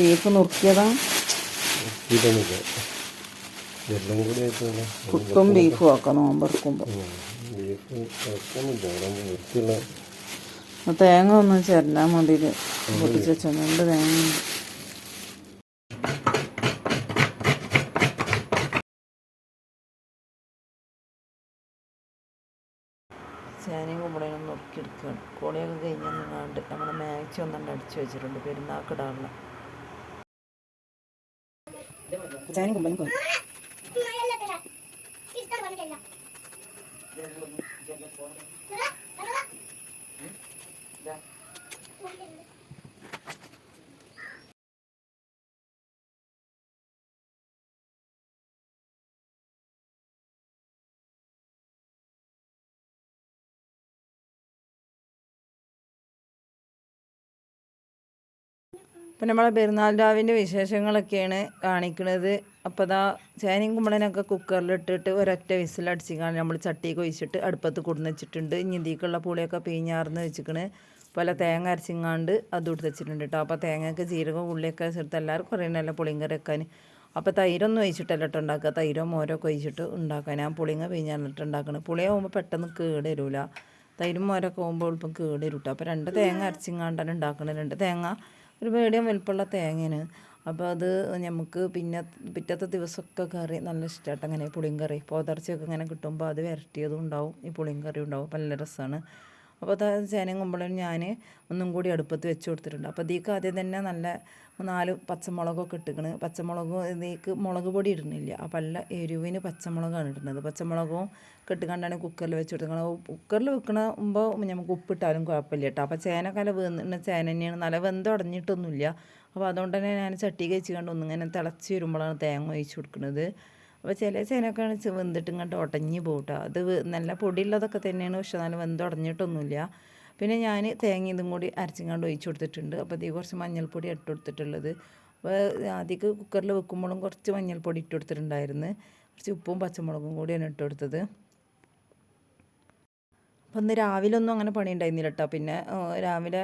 Beef നുറുക്കിയതാ. പുട്ടും ബീഫും ഒക്കെ നോമ്പെടുക്കുമ്പോൾ തേങ്ങ ഒന്നും ചേരലാ മതിയിൽ പൊട്ടിച്ച് വെച്ചോ രണ്ട് തേങ്ങ. ചേനയും കുമ്പളയും നുറുക്കിയെടുക്കുകയാണ് കോളിയൊക്കെ കഴിഞ്ഞാണ്ട് നമ്മൾ മാക്സി ഒന്നെണ്ണം അടിച്ചു വെച്ചിട്ടുണ്ട്. പെരുന്നാക്കിടാനുള്ള ചേനയും കുമ്പളയും പോയി ഇപ്പം നമ്മളെ പെരുന്നാൾ രാവിന്റെ വിശേഷങ്ങളൊക്കെയാണ് കാണിക്കുന്നത് അപ്പോൾ ഇതാ ചേനയും കുമ്പളനൊക്കെ കുക്കറിലിട്ടിട്ട് ഒരൊറ്റ വിസിലടിച്ചിക്കാണ് നമ്മൾ ചട്ടിയൊക്കെ ഒഴിച്ചിട്ട് അടുപ്പത്ത് കൊടുന്ന് വെച്ചിട്ടുണ്ട്. ഇനി ഇതിലേക്കുള്ള പുളിയൊക്കെ പിഞ്ഞാർന്ന് വെച്ചിക്കണ്. പല തേങ്ങ അരച്ചിങ്ങാണ്ട് അത് എടുത്ത് വെച്ചിട്ടുണ്ട് കേട്ടോ അപ്പോൾ തേങ്ങയൊക്കെ ജീരകം ഉള്ളിയൊക്കെ ചേർത്ത് എല്ലാവർക്കും അറിയണമല്ലോ പുളിയും കറി വെക്കാൻ. അപ്പോൾ തൈരൊന്നും ഒഴിച്ചിട്ടല്ല കേട്ടോ ഉണ്ടാക്കുക. തൈരോ മോരൊക്കെ ഒഴിച്ചിട്ട് ഉണ്ടാക്കാൻ. ഞാൻ പുളിങ്ങ പിഞ്ഞാറിട്ട് ഉണ്ടാക്കണം പുളിയാകുമ്പോൾ പെട്ടെന്ന് കേട് വരില്ല തൈരും മോരൊക്കെ ആകുമ്പോൾ എളുപ്പം കേട് വരും കേട്ടോ അപ്പോൾ രണ്ട് തേങ്ങ അരച്ചിങ്ങാണ്ടാണ് ഉണ്ടാക്കുന്നത് രണ്ട് തേങ്ങ ഒരു മീഡിയം വലിപ്പമുള്ള തേങ്ങയാണ്. അപ്പോൾ അത് നമുക്ക് പിന്നെ പിറ്റത്തെ ദിവസമൊക്കെ കറി നല്ല ഇഷ്ടമായിട്ട് അങ്ങനെ പുളിയും കറി പോതർച്ചയൊക്കെ ഇങ്ങനെ കിട്ടുമ്പോൾ അത് വരട്ടിയതും ഉണ്ടാവും. ഈ പുളിയും കറി ഉണ്ടാവും. നല്ല രസമാണ് അപ്പോൾ അത് ചേനയും കുമ്പളും ഞാൻ ഒന്നും കൂടി അടുപ്പത്ത് വെച്ച് കൊടുത്തിട്ടുണ്ട്. അപ്പോൾ ഇതിക്ക് ആദ്യം തന്നെ നല്ല നാല് പച്ചമുളകൊക്കെ ഇട്ടിക്കണ്. പച്ചമുളകും ഇതിലേക്ക് മുളക് പൊടി ഇടുന്നില്ല. അപ്പോൾ നല്ല എരിവിന് പച്ചമുളകാണ് ഇടുന്നത്. പച്ചമുളകും കെട്ടുകണ്ടാണ് കുക്കറിൽ വെച്ച് കൊടുക്കുന്നത്. കുക്കറിൽ വെക്കണമ്പോൾ നമുക്ക് ഉപ്പിട്ടാലും കുഴപ്പമില്ല കേട്ടോ അപ്പോൾ ചേനക്കല വീന്ന ചേന തന്നെയാണ്. നല്ല വെന്ത് ഉടഞ്ഞിട്ടൊന്നുമില്ല. അപ്പോൾ അതുകൊണ്ട് തന്നെ ഞാൻ ചട്ടി കഴിച്ച് കണ്ട് ഒന്നിങ്ങനെ തിളച്ച് വരുമ്പോഴാണ് തേങ്ങ ഒഴിച്ച് കൊടുക്കുന്നത്. അപ്പോൾ ചില ചേനൊക്കെയാണ് ചെ- വെന്തിട്ട് ഇങ്ങോട്ട് ഉടഞ്ഞു പോകട്ടോ അത് നല്ല പൊടിയുള്ളതൊക്കെ തന്നെയാണ് പക്ഷെ വെന്ത് ഉടഞ്ഞിട്ടൊന്നുമില്ല പിന്നെ ഞാൻ തേങ്ങ ഇതും കൂടി അരച്ചിങ്ങാണ്ട് ഒഴിച്ചു കൊടുത്തിട്ടുണ്ട്. അപ്പോൾ ഇതിൽ കുറച്ച് മഞ്ഞൾപ്പൊടി ഇട്ട് കൊടുത്തിട്ടുള്ളത്. അപ്പോൾ ആദ്യമൊക്കെ കുക്കറിൽ വെക്കുമ്പോഴും കുറച്ച് മഞ്ഞൾപ്പൊടി ഇട്ട് കൊടുത്തിട്ടുണ്ടായിരുന്നു. കുറച്ച് ഉപ്പും പച്ചമുളകും കൂടിയാണ് ഇട്ട് കൊടുത്തത്. അപ്പോൾ ഇന്ന് രാവിലെ ഒന്നും അങ്ങനെ പണി ഉണ്ടായിരുന്നില്ല കേട്ടോ പിന്നെ രാവിലെ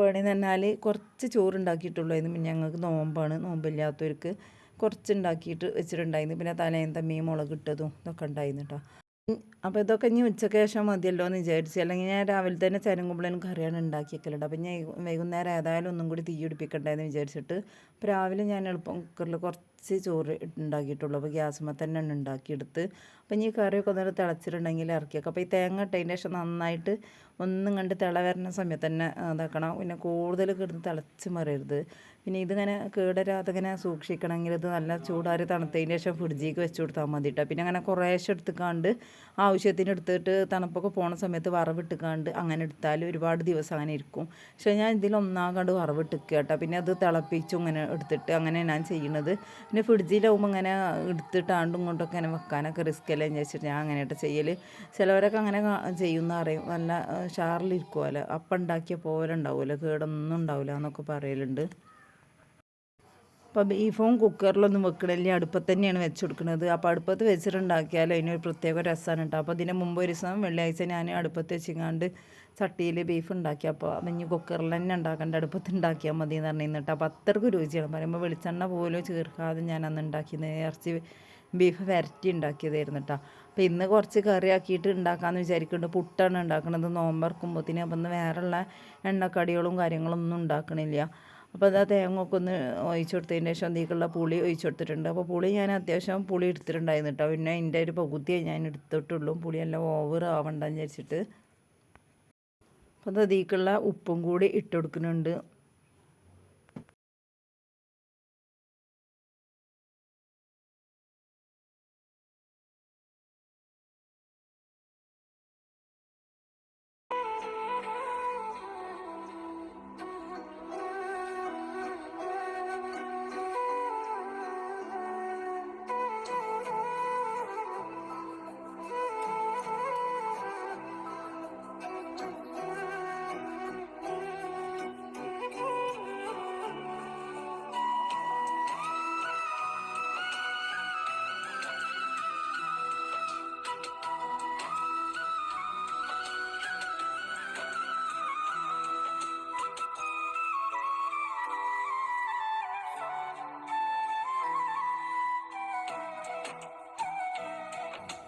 പണി എന്ന് പറഞ്ഞാൽ കുറച്ച് ഉണ്ടാക്കിയിട്ടുള്ളൂ പിന്നെ ഞങ്ങൾക്ക് നോമ്പാണ്. നോമ്പില്ലാത്തവർക്ക് കുറച്ച് ഉണ്ടാക്കിയിട്ട് വെച്ചിട്ടുണ്ടായിരുന്നു. പിന്നെ തലേന്ന് മീൻ മുളക് ഇട്ടതും ഇതൊക്കെ ഉണ്ടായിരുന്നു കേട്ടോ അപ്പോൾ ഇതൊക്കെ ഇനി ഉച്ചയ്ക്ക് ശേഷം മതിയല്ലോ എന്ന് വിചാരിച്ചു. അല്ലെങ്കിൽ ഞാൻ രാവിലെ തന്നെ ചരങ്കുമ്പളനും കറിയാണ് ഉണ്ടാക്കിയേക്കലുണ്ട്. അപ്പം ഞാൻ വൈകുന്നേരം ഏതായാലും ഒന്നും കൂടി തീ പിടിപ്പിക്കണ്ടെന്ന് വിചാരിച്ചിട്ട് അപ്പോൾ രാവിലെ ഞാൻ എളുപ്പം കുക്കറിൽ കുറച്ച് ചോറ് ഉണ്ടാക്കിയിട്ടുള്ളൂ. അപ്പോൾ ഗ്യാസുമ്മ തന്നെയാണ് ഉണ്ടാക്കിയെടുത്ത് അപ്പം ഇനി കറിയൊക്കെ ഒന്നിട്ട് തിളച്ചിട്ടുണ്ടെങ്കിൽ ഇറക്കിയേക്കാം. അപ്പോൾ ഈ തേങ്ങ ഇട്ടതിന്റെ ശേഷം നന്നായിട്ട് ഒന്നും കണ്ട് തിള വരുന്ന സമയത്ത് തന്നെ ഇതാക്കണം. പിന്നെ കൂടുതൽ കിടന്ന് തിളച്ച് മറിയരുത്. പിന്നെ ഇതിങ്ങനെ കേടരാതെ ഇങ്ങനെ സൂക്ഷിക്കണമെങ്കിൽ ഇത് നല്ല ചൂടാറി തണുത്തതിന്റെ ശേഷം ഫ്രിഡ്ജിലേക്ക് വെച്ച് കൊടുത്താൽ മതി കേട്ടോ. പിന്നെ അങ്ങനെ കുറേശ്ശെ എടുത്തുക്കാണ്ട് ആവശ്യത്തിന് എടുത്തിട്ട് തണുപ്പൊക്കെ പോണ സമയത്ത് വറവിട്ടുക്കാണ്ട് അങ്ങനെ എടുത്താൽ ഒരുപാട് ദിവസം അങ്ങനെ ഇരിക്കും. പക്ഷേ ഞാൻ ഇതിൽ ഒന്നാകാണ്ട് വറവിട്ടിക്കുക കേട്ടോ. പിന്നെ അത് തിളപ്പിച്ചു ഇങ്ങനെ എടുത്തിട്ട് അങ്ങനെ ഞാൻ ചെയ്യണത് പിന്നെ ഫ്രിഡ്ജിലാവുമ്പോൾ ഇങ്ങനെ എടുത്തിട്ടാണ്ടും കൊണ്ടൊക്കെ ഇങ്ങനെ വെക്കാനൊക്കെ റിസ്ക് അല്ലേ എന്ന് വെച്ചിട്ട് ഞാൻ അങ്ങനെയായിട്ട് ചെയ്യൽ ചിലവരൊക്കെ അങ്ങനെ ചെയ്യുന്ന അറിയും. നല്ല ഷാറിലിരിക്കുമല്ലോ അപ്പം ഉണ്ടാക്കിയ പോലെ ഉണ്ടാവുമല്ലോ കേടൊന്നും ഉണ്ടാവില്ല എന്നൊക്കെ പറയലുണ്ട്. അപ്പോൾ ബീഫും കുക്കറിലൊന്നും വെക്കണില്ല. അടുപ്പത്ത് തന്നെയാണ് വെച്ച് കൊടുക്കുന്നത് അപ്പോൾ അടുപ്പത്ത് വെച്ചിട്ടുണ്ടാക്കിയാൽ അതിനൊരു പ്രത്യേക രസമാണ് കേട്ടോ അപ്പോൾ ഇതിന് മുമ്പ് ഒരു ദിവസം വെള്ളിയാഴ്ച ഞാൻ അടുപ്പത്ത് വെച്ചിങ്ങാണ്ട് ചട്ടിയിൽ ബീഫ് ഉണ്ടാക്കി. അപ്പോൾ ഇനി കുക്കറിൽ തന്നെ ഉണ്ടാക്കേണ്ട. അടുപ്പത്ത് ഉണ്ടാക്കിയാൽ മതി എന്ന് പറഞ്ഞു കേട്ടോ അപ്പോൾ അത്രയ്ക്ക് രുചിയാണ്. പറയുമ്പോൾ വെളിച്ചെണ്ണ പോലും ചേർക്കാതെ ഞാൻ അന്ന് ഉണ്ടാക്കിയത് ഇറച്ചി ബീഫ് വരട്ടി ഉണ്ടാക്കിയതായിരുന്നു കേട്ടോ അപ്പോൾ ഇന്ന് കുറച്ച് കറി ആക്കിയിട്ട് ഉണ്ടാക്കാമെന്ന് വിചാരിക്കുന്നുണ്ട്. പുട്ടാണ് ഉണ്ടാക്കുന്നത് നോമ്പറക്കുമ്പോഴത്തേന് അപ്പം ഇന്ന് വേറെയുള്ള എണ്ണക്കടികളും കാര്യങ്ങളൊന്നും ഉണ്ടാക്കണില്ല. അപ്പോൾ അത് തേങ്ങ ഒക്കെ ഒന്ന് ഒഴിച്ചു കൊടുത്തതിന് ശേഷം അതിലേക്കുള്ള പുളി ഒഴിച്ചു കൊടുത്തിട്ടുണ്ട്. അപ്പോൾ പുളി ഞാൻ അത്യാവശ്യം പുളി എടുത്തിട്ടുണ്ടായിരുന്നു കേട്ടോ പിന്നെ അതിന്റെ ഒരു പകുതിയെ ഞാൻ എടുത്തിട്ടുള്ളൂ. പുളി പുളിയെല്ലാം ഓവർ ആവണ്ടെന്ന് വിചാരിച്ചിട്ട്. അപ്പോൾ അത് അതിലേക്കുള്ള ഉപ്പും കൂടി ഇട്ട് കൊടുക്കുന്നുണ്ട്.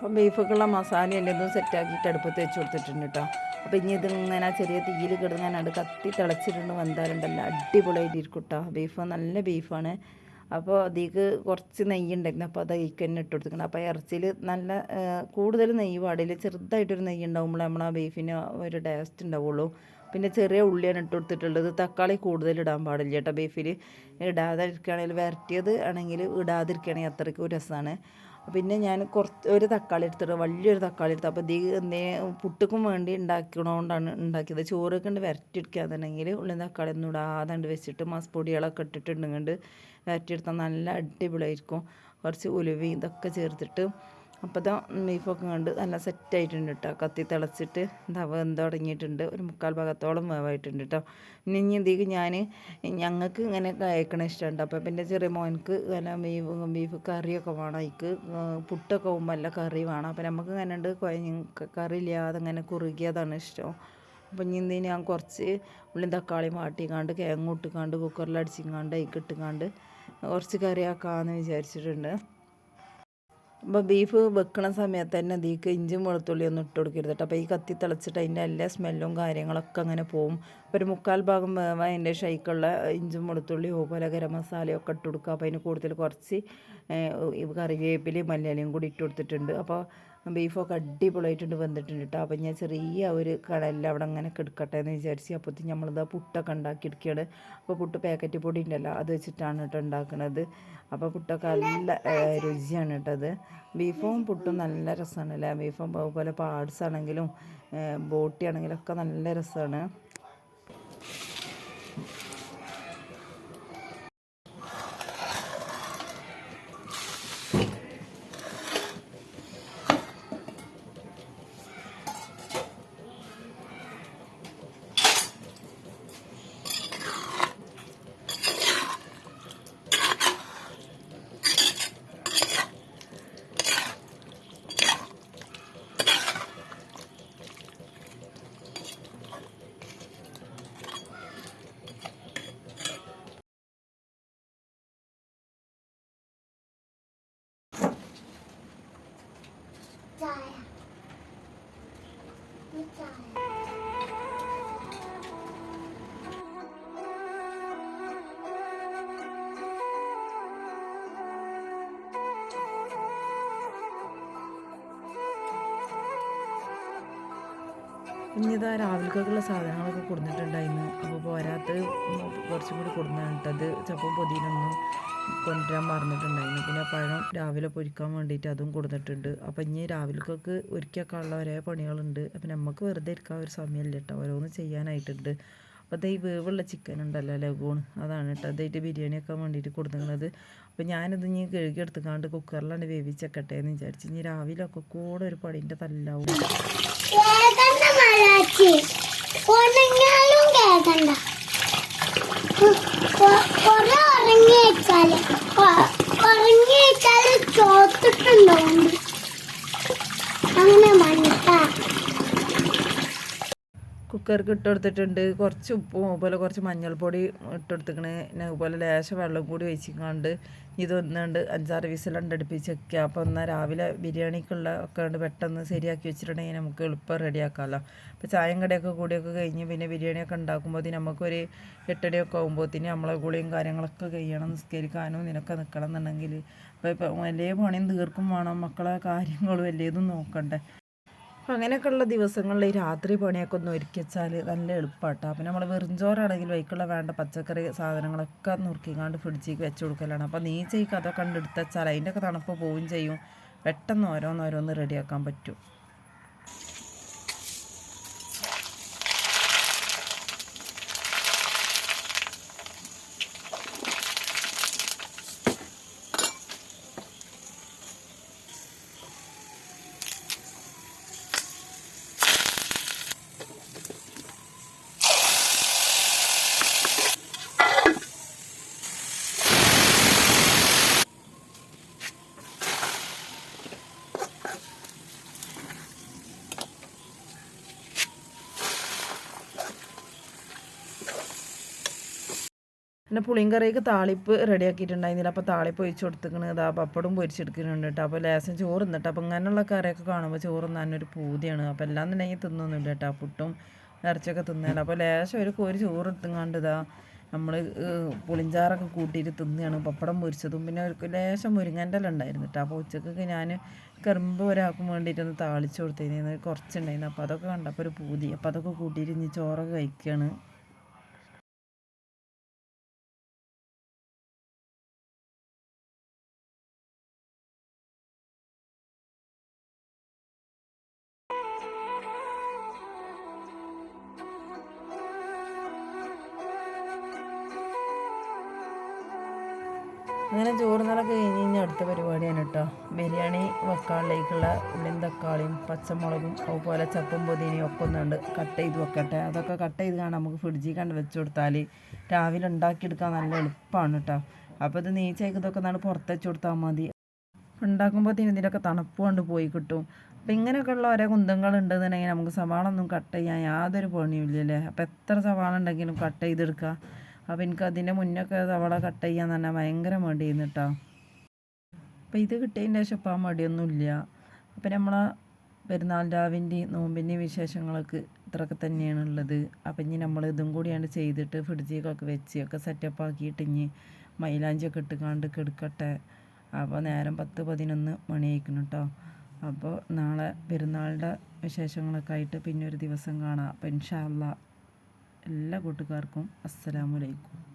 അപ്പം ബീഫൊക്കെയുള്ള മസാല എല്ലാം സെറ്റാക്കിയിട്ട് അടുപ്പത്ത് വെച്ച് കൊടുത്തിട്ടുണ്ട് കേട്ടോ അപ്പോൾ ഇനി ഇതിങ്ങനെ ചെറിയ തീയിൽ കിടങ്ങാനാണ്ട് കത്തി തിളച്ചിട്ടുണ്ട്. വന്നാലുണ്ടല്ലോ അടിപൊളിയായിട്ടിരിക്കും കേട്ടോ ബീഫ് നല്ല ബീഫാണ്. അപ്പോൾ അതിക്ക് കുറച്ച് നെയ്യ് ഉണ്ടായിരുന്നു അപ്പോൾ അത് അതിക്ക് തന്നെ ഇട്ട് കൊടുത്തിട്ടുണ്ട്. അപ്പോൾ ഇറച്ചിയിൽ നല്ല കൂടുതൽ നെയ്യ് പാടില്ല ചെറുതായിട്ടൊരു നെയ്യ് ഉണ്ടാകുമ്പോൾ നമ്മൾ ആ ബീഫിന് ഒരു ടേസ്റ്റ് ഉണ്ടാവുള്ളൂ പിന്നെ ചെറിയ ഉള്ളിയാണ് ഇട്ട് കൊടുത്തിട്ടുള്ളത്. തക്കാളി കൂടുതൽ ഇടാൻ പാടില്ല കേട്ടോ ബീഫിൽ. ഇടാതിരിക്കുകയാണെങ്കിൽ വരട്ടിയത് ആണെങ്കിൽ ഇടാതിരിക്കുകയാണെങ്കിൽ അത്രയ്ക്ക് രസമാണ്. പിന്നെ ഞാൻ കുറച്ച് ഒരു തക്കാളി എടുത്തിട്ട് വലിയൊരു തക്കാളി എടുത്തു അപ്പോൾ ഇത് എന്തേ പുട്ടുക്കും വേണ്ടി ഉണ്ടാക്കണോണ്ടാണ് ഉണ്ടാക്കിയത്. ചോറൊക്കെ ഉണ്ട് വരട്ടിയെടുക്കാന്നുണ്ടെങ്കിൽ ഉള്ളി തക്കാളി ഒന്നും ഇടാതാണ്ട് വെച്ചിട്ട് മസ് പൊടികളൊക്കെ ഇട്ടിട്ടുണ്ടെങ്കിൽ വരട്ടിയെടുത്താൽ നല്ല അടിപൊളിയായിരിക്കും. കുറച്ച് ഉലുവി ഇതൊക്കെ ചേർത്തിട്ട് അപ്പോൾ ഇതാ ബീഫൊക്കെ കണ്ട് നല്ല സെറ്റായിട്ടുണ്ട് കേട്ടോ കത്തി തിളച്ചിട്ട് എന്താ വെന്ത് തുടങ്ങിയിട്ടുണ്ട്. ഒരു മുക്കാൽ ഭാഗത്തോളം വേവായിട്ടുണ്ട് കേട്ടോ ഇനി ഇനി ഇതിക്ക് ഞാൻ ഞങ്ങൾക്ക് ഇങ്ങനെ കഴിക്കണ ഇഷ്ടമുണ്ട്. അപ്പോൾ പിന്നെ ചെറിയ മോനക്ക് ഇങ്ങനെ ബീഫ് ബീഫ് കറിയൊക്കെ വേണം. അതിക്ക് പുട്ടൊക്കെ ആകുമ്പോൾ നല്ല കറി വേണം. അപ്പോൾ നമുക്ക് ഇങ്ങനെ ഉണ്ട് കറി ഇല്ലാതെ ഇങ്ങനെ കുറുകിയതാണ് ഇഷ്ടം. അപ്പം ഇനി ഞാൻ കുറച്ച് ഉള്ളിയും തക്കാളിയും വാട്ടിക്കാണ്ട് കിഴങ്ങ് ഇട്ടുകാണ്ട് കുക്കറിൽ അടിച്ചിങ്ങാണ്ട് അതിക്ക് ഇട്ടുകാണ്ട് കുറച്ച് കറിയാക്കാമെന്ന് വിചാരിച്ചിട്ടുണ്ട്. അപ്പോൾ ബീഫ് വെക്കണ സമയത്ത് തന്നെ അതിക്ക് ഇഞ്ചും വെളുത്തുള്ളി ഒന്നും ഇട്ട് കൊടുക്കരുത് കേട്ടോ അപ്പോൾ ഈ കത്തി തിളച്ചിട്ട് അതിന്റെ എല്ലാ സ്മെല്ലും കാര്യങ്ങളൊക്കെ അങ്ങനെ പോവും. അപ്പോൾ ഒരു മുക്കാൽ ഭാഗം വേവാൻ അതിന്റെ ഷൈക്കുള്ള ഇഞ്ചും വെളുത്തുള്ളിയും അതുപോലെ ഗരം മസാലയൊക്കെ ഇട്ട് കൊടുക്കുക. അപ്പോൾ അതിന് കൂടുതൽ കുറച്ച് കറിവേപ്പിലയും മല്ലിയിലയും കൂടി ഇട്ട് കൊടുത്തിട്ടുണ്ട്. അപ്പോൾ ബീഫൊക്കെ അടിപൊളിയായിട്ടുണ്ട് വന്നിട്ടുണ്ട് കേട്ടോ അപ്പം ഞാൻ ചെറിയ ഒരു കടലിൽ അവിടെ അങ്ങനെ കിടക്കട്ടെ എന്ന് വിചാരിച്ച് അപ്പോഴത്തേക്ക് നമ്മളിതാ പുട്ടൊക്കെ ഉണ്ടാക്കി എടുക്കുകയാണ് അപ്പോൾ പുട്ട് പാക്കറ്റ് പൊടി ഉണ്ടല്ലോ അത് വെച്ചിട്ടാണ് കേട്ടോ ഉണ്ടാക്കുന്നത് അപ്പോൾ പുട്ടൊക്കെ നല്ല രുചിയാണ് കേട്ടത് ബീഫും പുട്ടും നല്ല രസമാണ് അല്ലേ ബീഫും അതുപോലെ പാർട്സ് ആണെങ്കിലും ബോട്ടി ആണെങ്കിലും ഒക്കെ നല്ല രസമാണ് ഇനി രാവിലേക്കുള്ള സാധനങ്ങളൊക്കെ കൊടുത്തിട്ടുണ്ടായിരുന്നു. അപ്പോൾ പോരാത്ത കുറച്ചും കൂടി കൊടുത്തിട്ടത് ചിലപ്പോൾ പൊതിനൊന്നും കൊണ്ടുവരാൻ മറന്നിട്ടുണ്ടായിരുന്നു. പിന്നെ പഴം രാവിലെ പൊരിക്കാൻ വേണ്ടിയിട്ട് അതും കൊടുത്തിട്ടുണ്ട്. അപ്പം ഇനി രാവിലേക്കൊക്കെ ഒരുക്കിയൊക്കെ ഉള്ള ഒരേ പണികളുണ്ട്. അപ്പം നമുക്ക് വെറുതെ ഇരിക്കാൻ ഒരു സമയമില്ല കേട്ടോ ഓരോന്ന് ചെയ്യാനായിട്ടുണ്ട്. അപ്പോൾ ദേ ഈ വേവുള്ള ചിക്കൻ ഉണ്ടല്ലോ ലഗൂൺ. അതാണ് കേട്ടോ അതായിട്ട് ബിരിയാണി വേണ്ടിയിട്ട് കൊടുക്കുന്നത് അപ്പോൾ ഞാനിത് ഇനി കഴുകി എടുത്തുക്കാണ്ട് കുക്കറിലാണ് വേവിച്ചെക്കട്ടെ എന്ന് വിചാരിച്ച് ഇനി രാവിലെ ഒക്കെ കൂടെ ഒരു പടീന്റെ തല്ലാവും. മലാച്ചി ഉണങ്ങാലും കേക്കണ്ട. കൊറേ ഉറങ്ങി വെച്ചാൽ കുറച്ച് ഉപ്പും അതുപോലെ കുറച്ച് മഞ്ഞൾപ്പൊടി ഇട്ട് കൊടുത്തിക്കണ്. പിന്നെ അതുപോലെ ലേശം വെള്ളം കൂടി ഒഴിച്ചിക്കാണ്ട് ഇതൊന്നുണ്ട് അഞ്ചാറ് വിസിലുണ്ട് അടുപ്പിച്ച് വെക്കുക അപ്പോൾ എന്നാൽ രാവിലെ ബിരിയാണിക്കുള്ള ഒക്കെ ഉണ്ട് പെട്ടെന്ന് ശരിയാക്കി വെച്ചിട്ടുണ്ടെങ്കിൽ നമുക്ക് എളുപ്പം റെഡിയാക്കാമല്ലോ അപ്പോൾ ചായം കടയൊക്കെ കൂടിയൊക്കെ കഴിഞ്ഞ് പിന്നെ ബിരിയാണിയൊക്കെ ഉണ്ടാക്കുമ്പോൾ നമുക്കൊരു എട്ടടിയൊക്കെ ആകുമ്പോഴത്തേന് നമ്മളെ ഗുളിയും കാര്യങ്ങളൊക്കെ കഴിയണം നിസ്കരിക്കാനും നിനക്ക് നിൽക്കണം എന്നുണ്ടെങ്കിൽ അപ്പോൾ ഇപ്പോൾ വലിയ പണിയും തീർക്കും വേണം. മക്കളെ കാര്യങ്ങളും വലിയതും നോക്കണ്ടേ. അപ്പം അങ്ങനെയൊക്കെയുള്ള ദിവസങ്ങളിൽ ഈ രാത്രി പണിയൊക്കെ ഒന്ന് ഒരുക്കിച്ചാൽ നല്ല എളുപ്പമാട്ടോ അപ്പം നമ്മൾ വെറുംചോറാണെങ്കിൽ വൈക്കുള്ള വേണ്ട പച്ചക്കറി സാധനങ്ങളൊക്കെ നുറുക്കിക്കാണ്ട് ഫ്രിഡ്ജിലേക്ക് വെച്ച് കൊടുക്കലാണ്. അപ്പോൾ നീ ചെയ്ക്ക് അതൊക്കെ കണ്ട് എടുത്ത് വെച്ചാൽ അതിന്റെയൊക്കെ തണുപ്പ് പോവുകയും ചെയ്യും. പെട്ടെന്ന് ഓരോന്നോരോന്ന് റെഡിയാക്കാൻ പറ്റും. പിന്നെ പുളിങ്കറിക്ക് താളിപ്പ് റെഡിയാക്കിയിട്ടുണ്ടായിരുന്നില്ല. അപ്പോൾ താളിപ്പ് ഒഴിച്ച് കൊടുത്തിക്കണ്. ഇതാ പപ്പടും പൊരിച്ചെടുക്കുന്നുണ്ട് കേട്ടോ. അപ്പോൾ ലേശം ചോറ് തിന്നിട്ട്. അപ്പോൾ ഇങ്ങനെയുള്ള കറിയൊക്കെ കാണുമ്പോൾ ചോറ് തിന്നാനൊരു പൂതിയാണ്. അപ്പോൾ എല്ലാം എന്നുണ്ടെങ്കിൽ തിന്നൊന്നുമില്ല കേട്ടോ. പുട്ടും ഇറച്ചിയൊക്കെ തിന്നാലും അപ്പോൾ ലേശം ഒരു കോരി ചോറ് എടുത്തുങ്ങാണ്ട് ഇതാ നമ്മൾ പുളിഞ്ചാറൊക്കെ കൂട്ടിയിട്ട് തിന്നുകയാണ് പപ്പടം പൊരിച്ചതും പിന്നെ ഒരു ലേശം മുരിങ്ങന്റെ ഇല ഉണ്ടായിരുന്നു കേട്ടോ. അപ്പോൾ ഉച്ചക്കൊക്കെ ഞാൻ കറുമ്പ് ഒരാൾക്കും വേണ്ടിയിട്ടൊന്ന് താളിച്ച് കൊടുത്തിരുന്നു കുറച്ചുണ്ടായിരുന്നു. അപ്പോൾ അതൊക്കെ കണ്ടപ്പോൾ ഒരു പൂതി. അപ്പോൾ അതൊക്കെ കൂട്ടിയിട്ട് ഇനി ചോറൊക്കെ കഴിക്കുകയാണ് അങ്ങനെ ചോറുന്നലൊക്കെ കഴിഞ്ഞ് കഴിഞ്ഞാൽ അടുത്ത പരിപാടിയാണ് കേട്ടോ. ബിരിയാണി വെക്കാളിലേക്കുള്ള ഉള്ളിയും തക്കാളിയും പച്ചമുളകും അതുപോലെ ചപ്പും പൊതിനയും ഒക്കെ ഒന്നുണ്ട് കട്ട് ചെയ്ത് വെക്കട്ടെ. അതൊക്കെ കട്ട് ചെയ്ത് കാണാൻ നമുക്ക് ഫ്രിഡ്ജിൽ കണ്ട് വെച്ച് കൊടുത്താൽ രാവിലെ ഉണ്ടാക്കിയെടുക്കാൻ നല്ല എളുപ്പമാണ് കേട്ടോ. അപ്പോൾ ഇത് നീച്ചേക്ക് ഇതൊക്കെ നാട് പുറത്ത് വെച്ച് കൊടുത്താൽ മതി. ഉണ്ടാക്കുമ്പോഴത്തേനും ഇതിന്റെയൊക്കെ തണുപ്പ് കൊണ്ട് പോയി കിട്ടും. അപ്പം ഇങ്ങനെയൊക്കെയുള്ള ഓരോ കുന്തങ്ങൾ ഉണ്ടെന്നുണ്ടെങ്കിൽ നമുക്ക് സവാള ഒന്നും കട്ട് ചെയ്യാൻ യാതൊരു പണിയും ഇല്ലല്ലേ? അപ്പോൾ എത്ര സവാള ഉണ്ടെങ്കിലും കട്ട് ചെയ്തെടുക്കുക. അപ്പോൾ എനിക്ക് അതിന്റെ മുന്നൊക്കെ തവള കട്ട് ചെയ്യാൻ തന്നെ ഭയങ്കര മടിയായിരുന്നു കേട്ടോ അപ്പോൾ ഇത് കിട്ടിയതിന്റെ ശേഷം ഇപ്പോൾ ആ മടിയൊന്നുമില്ല. അപ്പം നമ്മളെ പെരുന്നാൾ രാവിന്റെയും നോമ്പിന്റെയും വിശേഷങ്ങളൊക്കെ ഇത്രയൊക്കെ തന്നെയാണ് ഉള്ളത്. അപ്പം ഇനി നമ്മൾ ഇതും കൂടിയാണ് ചെയ്തിട്ട് ഫ്രിഡ്ജിലൊക്കെ വെച്ച് ഒക്കെ സെറ്റപ്പ് ആക്കിയിട്ട് ഇനി മൈലാഞ്ചിയൊക്കെ ഇട്ടുകാണ്ട് കെടുക്കട്ടെ. അപ്പോൾ നേരം പത്ത് പതിനൊന്ന് മണിയായിരിക്കണം കേട്ടോ അപ്പോൾ നാളെ പെരുന്നാളുടെ വിശേഷങ്ങളൊക്കെ ആയിട്ട് പിന്നെ ഒരു ദിവസം കാണാം. അപ്പം ഇൻഷാ അല്ലാ എല്ലാ കൂട്ടുകാർക്കും അസ്സലാമു അലൈക്കും.